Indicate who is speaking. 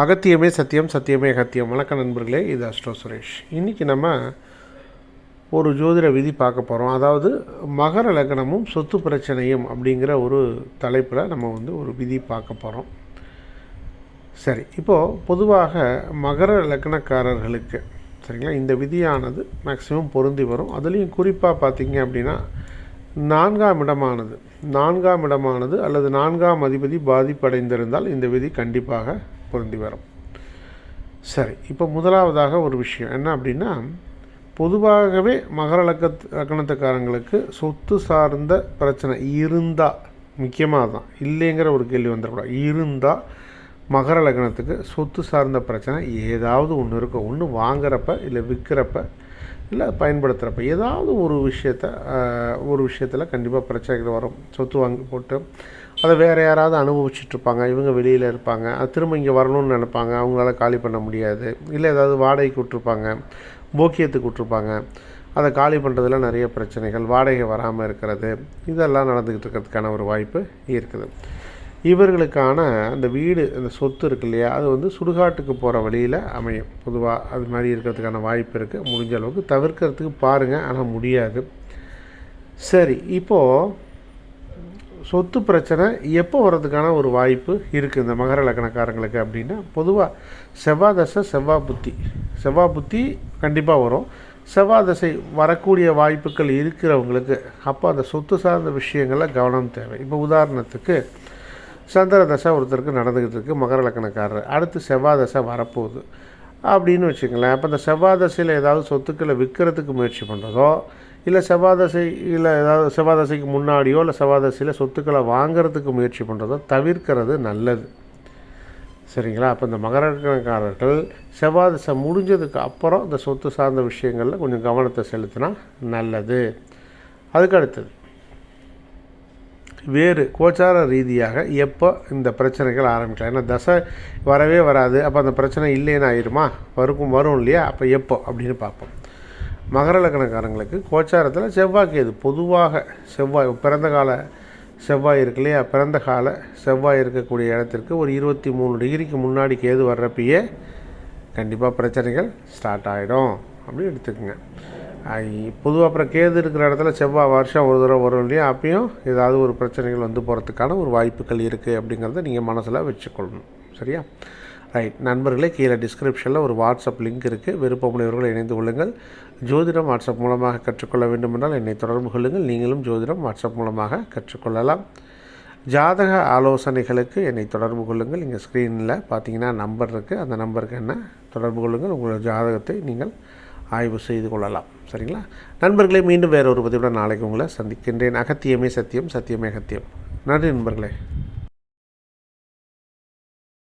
Speaker 1: அகத்தியமே சத்தியம் சத்தியமே அகத்தியம். வணக்கம் நண்பர்களே இது அஷ்டோ சுரேஷ். இன்றைக்கி நம்ம ஒரு ஜோதிட விதி பார்க்க போகிறோம் அதாவது மகர லக்னமும் சொத்து பிரச்சனையும் அப்படிங்கிற ஒரு தலைப்பில் நம்ம வந்து ஒரு விதி பார்க்க போகிறோம் சரி இப்போது பொதுவாக மகர லக்னக்காரர்களுக்கு சரிங்களா இந்த விதியானது மேக்ஸிமம் பொருந்தி வரும். அதுலேயும் குறிப்பாக பார்த்திங்க அப்படின்னா நான்காம் இடமானது. நான்காம் இடமானது அல்லது நான்காம் அதிபதி பாதிப்படைந்திருந்தால் இந்த விதி கண்டிப்பாக பொருந்தி வரும். சரி இப்போ முதலாவதாக ஒரு விஷயம். என்ன அப்படின்னா பொதுவாகவே மகர லக்க லக்கணத்துக்காரங்களுக்கு சொத்து சார்ந்த பிரச்சனை இருந்தால் முக்கியமாக தான் இல்லைங்கிற ஒரு கேள்வி வந்துடக்கூடாது. இருந்தால் மகர லக்னத்துக்கு சொத்து சார்ந்த பிரச்சனை ஏதாவது ஒன்று இருக்கும். ஒன்று வாங்குறப்ப இல்லை விற்கிறப்ப இல்லை பயன்படுத்துகிறப்ப ஏதாவது ஒரு விஷயத்த ஒரு விஷயத்தில் கண்டிப்பாக பிரச்சனைகள் வரும். சொத்து வாங்கி போட்டு அதை வேறு யாராவது அனுபவிச்சுட்ருப்பாங்க இவங்க வெளியில் இருப்பாங்க அது திரும்ப இங்கே வரணும்னு நினைப்பாங்க அவங்களால காலி பண்ண முடியாது. இல்லை ஏதாவது வாடகைக்கு விட்ருப்பாங்க போக்கியத்துக்கு விட்ருப்பாங்க அதை காலி பண்ணுறதுல நிறைய பிரச்சனைகள் வாடகை வராமல் இருக்கிறது இதெல்லாம் நடந்துக்கிட்டு இருக்கிறதுக்கான ஒரு வாய்ப்பு இருக்குது. இவர்களுக்கான அந்த வீடு அந்த சொத்து இருக்கு இல்லையா அது வந்து சுடுகாட்டுக்கு போகிற வழியில் அமையும். பொதுவாக அது மாதிரி இருக்கிறதுக்கான வாய்ப்பு இருக்குது முடிஞ்ச அளவுக்கு தவிர்க்கிறதுக்கு பாருங்கள் ஆனால் முடியாது. சரி இப்போது சொத்து பிரச்சனை எப்போ வர்றதுக்கான ஒரு வாய்ப்பு இருக்குது இந்த மகர லக்கணக்காரங்களுக்கு அப்படின்னா பொதுவாக செவ்வாய் தசை செவ்வாய் புத்தி. செவ்வாய் புத்தி கண்டிப்பாக வரும். செவ்வாய் தசை வரக்கூடிய வாய்ப்புகள் இருக்கிறவங்களுக்கு அப்போ அந்த சொத்து சார்ந்த விஷயங்களில் கவனம் தேவை. இப்போ உதாரணத்துக்கு சந்திர தசை ஒருத்தருக்கு நடந்துக்கிட்டு இருக்குது மகர லக்கணக்காரர் அடுத்து செவ்வாய் தசை வரப்போகுது. அப்படின்னு வச்சுங்களேன் அப்போ அந்த செவ்வாய் தசையில் ஏதாவது சொத்துக்களை விற்கிறதுக்கு முயற்சி பண்ணுறதோ இல்லை செவ்வாதசை இல்லை ஏதாவது செவ்வாதசைக்கு முன்னாடியோ இல்லை செவ்வாதசையில் சொத்துக்களை வாங்கிறதுக்கு முயற்சி பண்ணுறதோ தவிர்க்கிறது நல்லது. சரிங்களா? அப்போ இந்த மகரக்கணக்காரர்கள் செவ்வாதசை முடிஞ்சதுக்கு அப்புறம் இந்த சொத்து சார்ந்த விஷயங்களில் கொஞ்சம் கவனத்தை செலுத்தினா நல்லது. அதுக்கு அடுத்தது வேறு கோச்சார ரீதியாக எப்போ இந்த பிரச்சனைகள் ஆரம்பிக்கலாம்? ஏன்னா தசை வரவே வராது. அப்போ அந்த பிரச்சனை இல்லைன்னு ஆயிடுமா வரும் வரும் இல்லையா? அப்போ எப்போ? அப்படின்னு பார்ப்போம். மகர லக்னக்காரங்களுக்கு கோச்சாரத்தில் செவ்வாய் கேது பொதுவாக செவ்வாய் பிறந்த கால செவ்வாய் இருக்கு இல்லையா? பிறந்த கால செவ்வாய் இருக்கக்கூடிய இடத்திற்கு ஒரு இருபத்தி மூணு டிகிரிக்கு முன்னாடி கேது வர்றப்பயே கண்டிப்பாக பிரச்சனைகள் ஸ்டார்ட் ஆகிடும் அப்படின்னு எடுத்துக்கோங்க. பொதுவாக அப்புறம் கேது இருக்கிற இடத்துல செவ்வாய் வருஷம் ஒரு தடவை வரும் இல்லையா? அப்பயும் ஏதாவது ஒரு பிரச்சனைகள் வந்து போகிறதுக்கான ஒரு வாய்ப்புகள் இருக்குது அப்படிங்கிறத நீங்கள் மனசில் வச்சுக்கொள்ளணும். சரியா? ரைட் நண்பர்களே கீழே டிஸ்கிரிப்ஷனில் ஒரு வாட்ஸ்அப் லிங்க் இருக்குது விருப்பமுடையவர்கள் இணைந்து கொள்ளுங்கள். ஜோதிடம் வாட்ஸ்அப் மூலமாக கற்றுக்கொள்ள வேண்டுமென்றால் என்னை தொடர்பு கொள்ளுங்கள். நீங்களும் ஜோதிடம் வாட்ஸ்அப் மூலமாக கற்றுக்கொள்ளலாம். ஜாதக ஆலோசனைகளுக்கு என்னை தொடர்பு கொள்ளுங்கள். இங்கே ஸ்க்ரீனில் பார்த்தீங்கன்னா நம்பர் இருக்குது அந்த நம்பருக்கு என்ன? தொடர்பு கொள்ளுங்கள். உங்களோட ஜாதகத்தை நீங்கள் ஆய்வு செய்து கொள்ளலாம். சரிங்களா? நண்பர்களே மீண்டும் வேறு ஒரு பதிவுடன் நாளைக்கு உங்களை சந்திக்கின்றேன். அகத்தியமே சத்தியம் சத்தியமே அகத்தியம். நன்றி நண்பர்களே.